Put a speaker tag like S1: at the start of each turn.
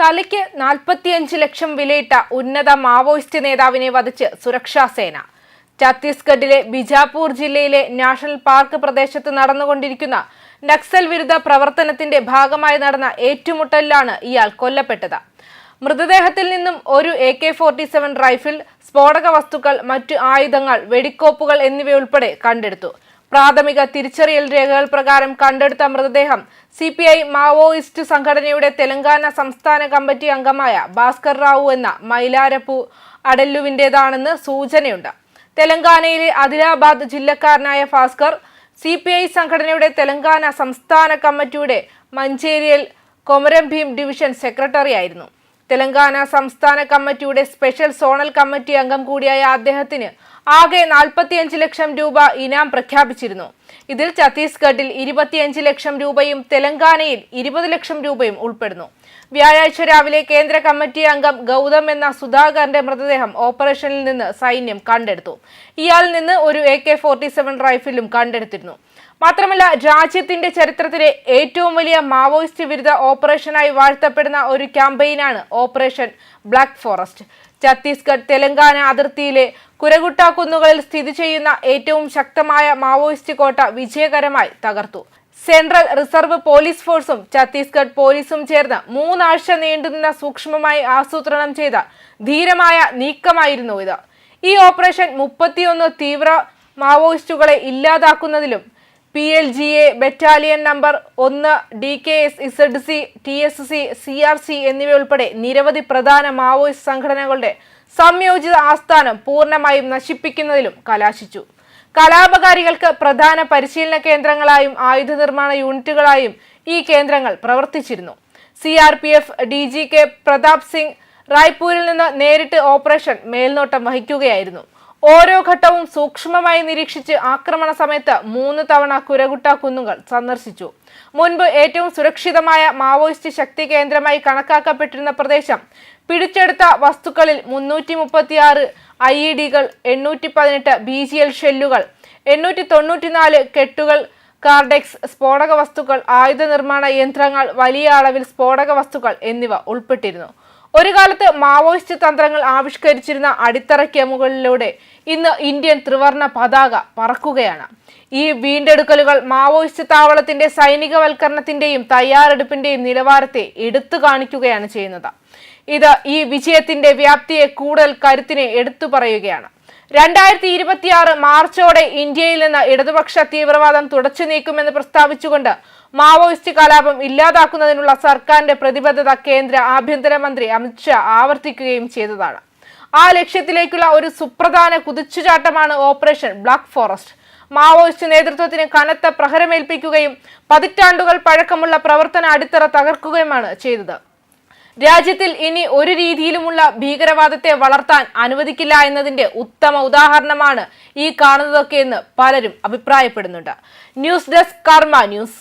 S1: തലയ്ക്ക് നാൽപ്പത്തിയഞ്ച് ലക്ഷം വിലയിട്ട ഉന്നത മാവോയിസ്റ്റ് നേതാവിനെ വധിച്ച് സുരക്ഷാസേന ഛത്തീസ്ഗഡിലെ ബിജാപൂർ ജില്ലയിലെ നാഷണൽ പാർക്ക് പ്രദേശത്ത് നടന്നുകൊണ്ടിരിക്കുന്ന നക്സൽ വിരുദ്ധ പ്രവർത്തനത്തിന്റെ ഭാഗമായി നടന്ന ഏറ്റുമുട്ടലിലാണ് ഇയാൾ കൊല്ലപ്പെട്ടത്. മൃതദേഹത്തിൽ നിന്നും ഒരു A K forty seven rifle സ്ഫോടക വസ്തുക്കൾ മറ്റു ആയുധങ്ങൾ വെടിക്കോപ്പുകൾ എന്നിവയുൾപ്പെടെ കണ്ടെടുത്തു. പ്രാഥമിക തിരിച്ചറിയൽ രേഖകൾ പ്രകാരം കണ്ടെടുത്ത മൃതദേഹം സി പി ഐ മാവോയിസ്റ്റ് സംഘടനയുടെ തെലങ്കാന സംസ്ഥാന കമ്മിറ്റി അംഗമായ ഭാസ്കർ റാവു എന്ന മൈലാരപ്പു അടല്ലുവിന്റെതാണെന്ന് സൂചനയുണ്ട്. തെലങ്കാനയിലെ ആദിലാബാദ് ജില്ലക്കാരനായ ഭാസ്കർ സി പി ഐ സംഘടനയുടെ തെലങ്കാന സംസ്ഥാന കമ്മിറ്റിയുടെ മഞ്ചേരിയൽ കൊമരം ഭീം ഡിവിഷൻ സെക്രട്ടറി ആയിരുന്നു. തെലങ്കാന സംസ്ഥാന കമ്മിറ്റിയുടെ സ്പെഷ്യൽ സോണൽ കമ്മിറ്റി അംഗം കൂടിയായ അദ്ദേഹത്തിന് ആകെ നാൽപ്പത്തിയഞ്ച് ലക്ഷം രൂപ ഇനാം പ്രഖ്യാപിച്ചിരുന്നു. ഇതിൽ ഛത്തീസ്ഗഡിൽ ഇരുപത്തിയഞ്ച് ലക്ഷം രൂപയും തെലങ്കാനയിൽ ഇരുപത് ലക്ഷം രൂപയും ഉൾപ്പെടുന്നു. വ്യാഴാഴ്ച രാവിലെ കേന്ദ്ര കമ്മിറ്റി അംഗം ഗൗതം എന്ന സുധാകരന്റെ മൃതദേഹം ഓപ്പറേഷനിൽ നിന്ന് സൈന്യം കണ്ടെടുത്തു. ഇയാളിൽ നിന്ന് ഒരു എ കെ ഫോർട്ടി സെവൻ റൈഫിലും കണ്ടെടുത്തിരുന്നു. മാത്രമല്ല രാജ്യത്തിന്റെ ചരിത്രത്തിലെ ഏറ്റവും വലിയ മാവോയിസ്റ്റ് വിരുദ്ധ ഓപ്പറേഷനായി വാഴ്ത്തപ്പെടുന്ന ഒരു ക്യാമ്പയിനാണ് operation black forest. Chhattisgarh Telangana അതിർത്തിയിലെ കുരകുട്ട കുന്നുകളിൽ സ്ഥിതി ചെയ്യുന്ന ഏറ്റവും ശക്തമായ മാവോയിസ്റ്റ് കോട്ട വിജയകരമായി തകർത്തു. സെൻട്രൽ റിസർവ് പോലീസ് ഫോഴ്സും ഛത്തീസ്ഗഡ് പോലീസും ചേർന്ന് മൂന്നാഴ്ച നീണ്ടുനിന്ന സൂക്ഷ്മമായി ആസൂത്രണം ചെയ്ത ധീരമായ നീക്കമായിരുന്നു ഇത്. ഈ ഓപ്പറേഷൻ മുപ്പത്തിയൊന്ന് തീവ്ര മാവോയിസ്റ്റുകളെ ഇല്ലാതാക്കുന്നതിലും P L G A battalion number ഒന്ന് D K S Z C T S C C R C എന്നിവയുൾപ്പെടെ നിരവധി പ്രധാന മാവോയിസ്റ്റ് സംഘടനകളുടെ സംയോജിത ആസ്ഥാനം പൂർണമായും നശിപ്പിക്കുന്നതിലും കലാശിച്ചു. കലാപകാരികൾക്ക് പ്രധാന പരിശീലന കേന്ദ്രങ്ങളായും ആയുധ നിർമ്മാണ യൂണിറ്റുകളായും ഈ കേന്ദ്രങ്ങൾ പ്രവർത്തിച്ചിരുന്നു. C R P F D G K Pratap Singh റായ്പൂരിൽ നിന്ന് നേരിട്ട് ഓപ്പറേഷൻ മേൽനോട്ടം വഹിക്കുകയായിരുന്നു. ഓരോ ഘട്ടവും സൂക്ഷ്മമായി നിരീക്ഷിച്ച് ആക്രമണ സമയത്ത് മൂന്ന് തവണ കുരകുട്ട കുന്നുകൾ സന്ദർശിച്ചു. മുൻപ് ഏറ്റവും സുരക്ഷിതമായ മാവോയിസ്റ്റ് ശക്തി കേന്ദ്രമായി കണക്കാക്കപ്പെട്ടിരുന്ന പ്രദേശം പിടിച്ചെടുത്ത വസ്തുക്കളിൽ മുന്നൂറ്റി മുപ്പത്തിയാറ് ഐ ഇ ഡികൾ എണ്ണൂറ്റി പതിനെട്ട് ബി ജി എൽ ഷെല്ലുകൾ എണ്ണൂറ്റി തൊണ്ണൂറ്റിനാല് കെട്ടുകൾ കാർഡെക്സ് സ്ഫോടക വസ്തുക്കൾ ആയുധ നിർമ്മാണ യന്ത്രങ്ങൾ വലിയ അളവിൽ സ്ഫോടക വസ്തുക്കൾ എന്നിവ ഉൾപ്പെട്ടിരുന്നു. ഒരു കാലത്ത് മാവോയിസ്റ്റ് തന്ത്രങ്ങൾ ആവിഷ്കരിച്ചിരുന്ന അടിത്തറയ്ക്ക് മുകളിലൂടെ ഇന്ന് ഇന്ത്യൻ ത്രിവർണ പതാക പറക്കുകയാണ്. ഈ വീണ്ടെടുക്കലുകൾ മാവോയിസ്റ്റ് താവളത്തിന്റെ സൈനികവൽക്കരണത്തിന്റെയും തയ്യാറെടുപ്പിന്റെയും നിലവാരത്തെ എടുത്തു കാണിക്കുകയാണ് ചെയ്യുന്നത്. ഇത് ഈ വിജയത്തിന്റെ വ്യാപ്തിയെ കൂടുതൽ കരുത്തിനെ എടുത്തു പറയുകയാണ്. രണ്ടായിരത്തി ഇരുപത്തിയാറ് മാർച്ചോടെ ഇന്ത്യയിൽ നിന്ന് ഇടതുപക്ഷ തീവ്രവാദം തുടച്ചു നീക്കുമെന്ന് പ്രസ്താവിച്ചുകൊണ്ട് മാവോയിസ്റ്റ് കലാപം ഇല്ലാതാക്കുന്നതിനുള്ള സർക്കാരിന്റെ പ്രതിബദ്ധത കേന്ദ്ര ആഭ്യന്തരമന്ത്രി അമിത്ഷാ ആവർത്തിക്കുകയും ചെയ്തതാണ്. ആ ലക്ഷ്യത്തിലേക്കുള്ള ഒരു സുപ്രധാന കുതിച്ചുചാട്ടമാണ് ഓപ്പറേഷൻ ബ്ലാക്ക് ഫോറസ്റ്റ്. മാവോയിസ്റ്റ് നേതൃത്വത്തിന് കനത്ത പ്രഹരമേൽപ്പിക്കുകയും പതിറ്റാണ്ടുകൾ പഴക്കമുള്ള പ്രവർത്തന അടിത്തറ തകർക്കുകയുമാണ് ചെയ്തത്. രാജ്യത്തിൽ ഇനി ഒരു രീതിയിലുമുള്ള ഭീകരവാദത്തെ വളർത്താൻ അനുവദിക്കില്ല എന്നതിന്റെ ഉത്തമ ഉദാഹരണമാണ് ഈ കാണുന്നതൊക്കെയെന്ന് പലരും അഭിപ്രായപ്പെടുന്നുണ്ട്. News desk Karma news.